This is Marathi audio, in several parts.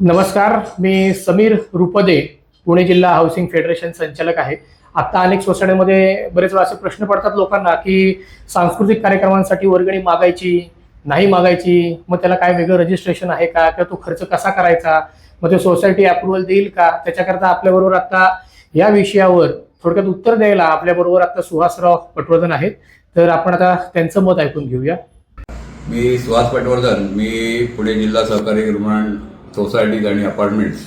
नमस्कार मी समीर रुपदे पुणे जिल्हा हाऊसिंग फेडरेशन संचालक आहे. आता अनेक सोसायटीमध्ये बरेच वेळा असे प्रश्न पडतात लोकांना की सांस्कृतिक कार्यक्रमांसाठी वर्गणी मागायची नाही मागायची मग त्याला काय वेगळं रजिस्ट्रेशन आहे का किंवा तो खर्च कसा करायचा मग ते सोसायटी अप्रुव्हल देईल का? त्याच्याकरता आपल्याबरोबर आता या विषयावर थोडक्यात उत्तर द्यायला आपल्याबरोबर आता सुहासराव पटवर्धन आहेत. तर आपण आता त्यांचं मत ऐकून घेऊया. मी सुहास पटवर्धन मी पुणे जिल्हा सहकारी निर्माण सोसायटीज आणि अपार्टमेंट्स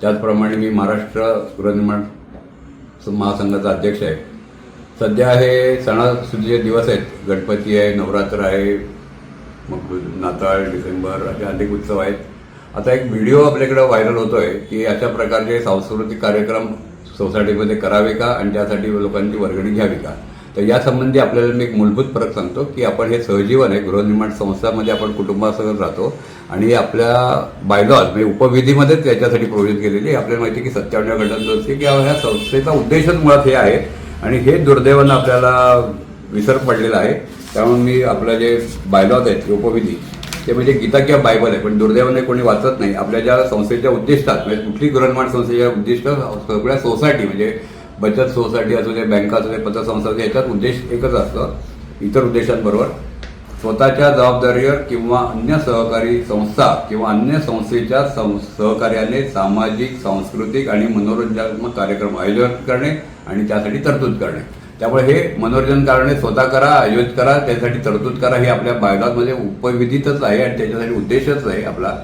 त्याचप्रमाणे मी महाराष्ट्र गृहनिर्माण महासंघाचा अध्यक्ष आहे. सध्या हे सणासुदीचे दिवस आहेत. गणपती आहे नवरात्र आहे मग नाताळ डिसेंबर असे अनेक उत्सव आहेत. आता एक व्हिडिओ आपल्याकडे व्हायरल होतो आहे की अशा प्रकारचे सांस्कृतिक कार्यक्रम सोसायटीमध्ये करावे का? आणि त्यासाठी लोकांची वर्गणी घ्यावी का? तर यासंबंधी आपल्याला मी एक मूलभूत फरक सांगतो की आपण हे सहजीवन आहे गृहनिर्माण संस्थामध्ये आपण कुटुंबासह राहतो आणि आपल्या बायलॉज म्हणजे उपविधीमध्येच त्याच्यासाठी प्रोव्हिजन केलेली आहे. आपल्याला माहिती आहे की सत्त्याण्णव घटनांची की ह्या संस्थेचा उद्देशच मुळात हे आहे आणि हे दुर्दैवानं आपल्याला विसर पडलेला आहे. त्यामुळे मी आपलं जे बायलॉज आहेत उपविधी ते म्हणजे गीता किंवा बायबल आहे पण दुर्दैवाने कोणी वाचत नाही. आपल्या ज्या संस्थेच्या उद्दिष्टात म्हणजे कुठली गृहनिर्माण संस्थेच्या उद्दिष्ट सगळ्या सोसायटी म्हणजे बचत सोसायटी असू दे बँका असू दे पतसंस्था असू दे याच्यात उद्देश एकच असतं. इतर उद्देशांबरोबर. स्वतःच्या जबाबदारीवर किंवा अन्य सहकारी संस्था किंवा अन्य संस्थेच्या सं- सहकार्याने सामाजिक सांस्कृतिक आणि मनोरंजनात्मक कार्यक्रम आयोजन करणे आणि त्यासाठी तरतूद करणे. त्यामुळे हे मनोरंजन करणे स्वतः करा आयोजित करा त्यासाठी तरतूद करा हे आपल्या बायलॉजमध्ये उपविधितच आहे आणि त्याच्यासाठी उद्देशच आहे आपला.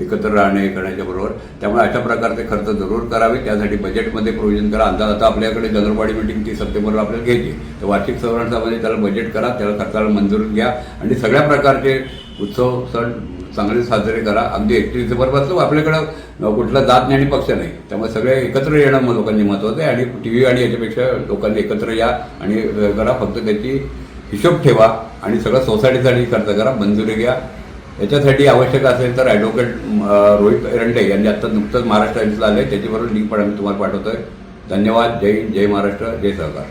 एकत्र राहणे हे करण्याच्या बरोबर. त्यामुळे अशा प्रकारचे खर्च जरूर करावे. त्यासाठी बजेटमध्ये प्रोव्हिजन करा. अंदाज आता आपल्याकडे जनरवाडी मिटिंग ती सप्टेंबरला आपल्याला घ्यायची तर वार्षिक सभामध्ये त्याला बजेट करा. त्याला खर्चाला मंजूर घ्या. आणि सगळ्या प्रकारचे उत्सव सण चांगले साजरे करा. अगदी एकतीस डिसेंबरपासून आपल्याकडं कुठला जात नाही आणि पक्ष नाही. त्यामुळे सगळे एकत्र येणं मग लोकांनी महत्त्वाचं आहे. आणि टी व्ही आणि याच्यापेक्षा लोकांनी एकत्र या आणि करा. फक्त त्याची हिशोब ठेवा. आणि सगळं सोसायटीसाठी खर्च करा. मंजुरी घ्या. याच्यासाठी आवश्यक असेल तर ॲडव्होकेट रोहित एरंडे यांनी आता नुकतंच महाराष्ट्र आले त्याच्याबरोबर लिंक पण आम्ही तुम्हाला पाठवतो आहे धन्यवाद. जय हिंद जय महाराष्ट्र जय सहकार.